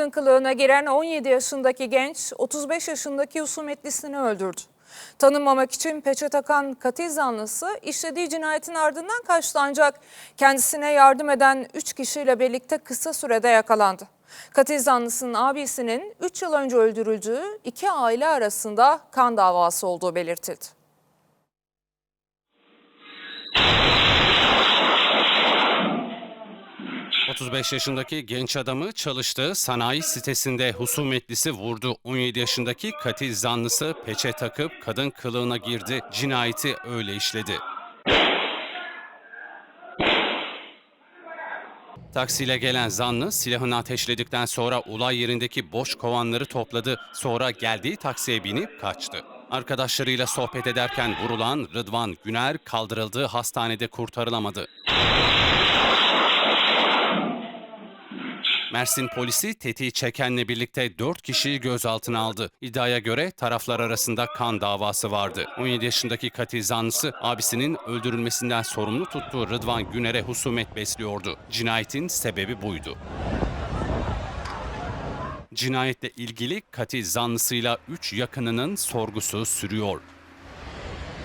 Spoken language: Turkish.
kadın kılığına giren 17 yaşındaki genç 35 yaşındaki husumetlisini öldürdü. Tanınmamak için peçe takan katil zanlısı işlediği cinayetin ardından kaçtı ancak kendisine yardım eden 3 kişiyle birlikte kısa sürede yakalandı. Katil zanlısının abisinin 3 yıl önce öldürüldüğü iki aile arasında kan davası olduğu belirtildi. ...35 yaşındaki genç adamı çalıştığı sanayi sitesinde husumetlisi vurdu. 17 yaşındaki katil zanlısı peçe takıp kadın kılığına girdi. Cinayeti öyle işledi. Taksiyle gelen zanlı silahını ateşledikten sonra olay yerindeki boş kovanları topladı. Sonra geldiği taksiye binip kaçtı. Arkadaşlarıyla sohbet ederken vurulan Rıdvan Güner kaldırıldığı hastanede kurtarılamadı. Mersin polisi tetiği çekenle birlikte 4 kişiyi gözaltına aldı. İddiaya göre taraflar arasında kan davası vardı. 17 yaşındaki katil zanlısı abisinin öldürülmesinden sorumlu tuttuğu Rıdvan Güner'e husumet besliyordu. Cinayetin sebebi buydu. Cinayetle ilgili katil zanlısıyla 3 yakınının sorgusu sürüyor.